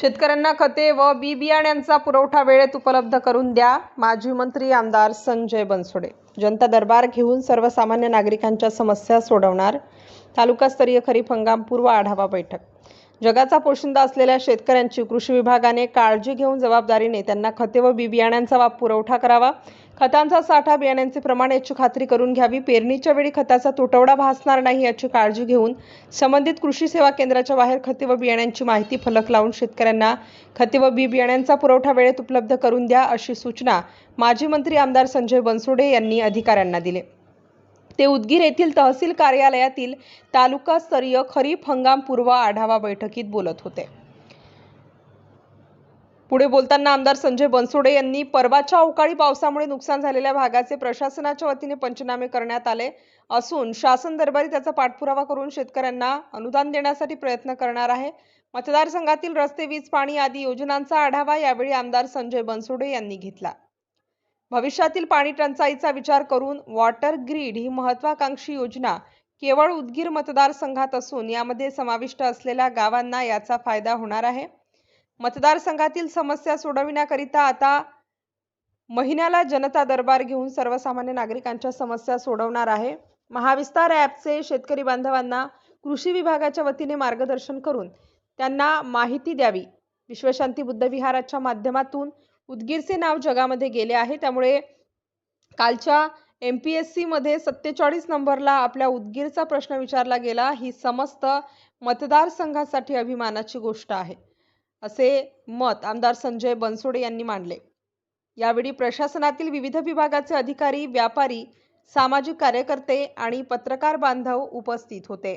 शेतकऱ्यांना खते व बी बियाण्यांचा पुरवठा वेळेत उपलब्ध करून द्या माजी मंत्री आमदार संजय बनसोडे. जनता दरबार घेऊन सर्वसामान्य नागरिकांच्या समस्या सोडवणार तालुकास्तरीय खरीप हंगाम पूर्व आढावा बैठक. जगाचा पोशिंदा असलेल्या शेतकऱ्यांची कृषी विभागाने काळजी घेऊन जबाबदारीने त्यांना खते व बी बियाण्यांचा वाप पुरवठा करावा. खतांचा साठा बियाण्यांचे प्रमाण याची खात्री करून घ्यावी. पेरणीच्या वेळी खताचा तुटवडा भासणार नाही याची काळजी घेऊन संबंधित कृषी सेवा केंद्राच्या बाहेर खते व बियाण्यांची माहिती फलक लावून शेतकऱ्यांना खते व बी बियाण्यांचा पुरवठा वेळेत उपलब्ध करून द्या अशी सूचना माजी मंत्री आमदार संजय बनसोडे यांनी अधिकाऱ्यांना दिले. ते उदगीर येथील तहसील कार्यालयातील तालुकास्तरीय खरीप हंगाम पूर्व आढावा बैठकीत बोलत होते. पुढे बोलताना आमदार संजय बनसोडे यांनी परवाच्या अवकाळी पावसामुळे नुकसान झालेल्या भागाचे प्रशासनाच्या वतीने पंचनामे करण्यात आले असून शासन दरबारी त्याचा पाठपुरावा करून शेतकऱ्यांना अनुदान देण्यासाठी प्रयत्न करणार आहे. मतदारसंघातील रस्ते वीज पाणी आदी योजनांचा आढावा यावेळी आमदार संजय बनसोडे यांनी घेतला. भविष्यातील पाणी टंचाईचा विचार करून वॉटर ग्रीड ही महत्वाकांक्षी योजना केवळ उदगीर मतदारसंघात असून यामध्ये समाविष्ट असलेल्या गावांना याचा फायदा होणार आहे. मतदारसंघातील समस्या सोडविण्याकरिता आता महिन्याला जनता दरबार घेऊन सर्वसामान्य नागरिकांच्या समस्या सोडवणार आहे. महाविस्तार ॲपचे शेतकरी बांधवांना कृषी विभागाच्या वतीने मार्गदर्शन करून त्यांना माहिती द्यावी. विश्वशांती बुद्ध विहाराच्या माध्यमातून उदगीरचे नाव जगामध्ये गेले आहे. त्यामुळे कालच्या एम पी एस सीमध्ये सत्तेचाळीस नंबरला आपल्या उदगीरचा प्रश्न विचारला गेला. ही समस्त मतदारसंघासाठी अभिमानाची गोष्ट आहे असे मत आमदार संजय बनसोडे यांनी मांडले. यावेळी प्रशासनातील विविध विभागाचे अधिकारी व्यापारी सामाजिक कार्यकर्ते आणि पत्रकार बांधव उपस्थित होते.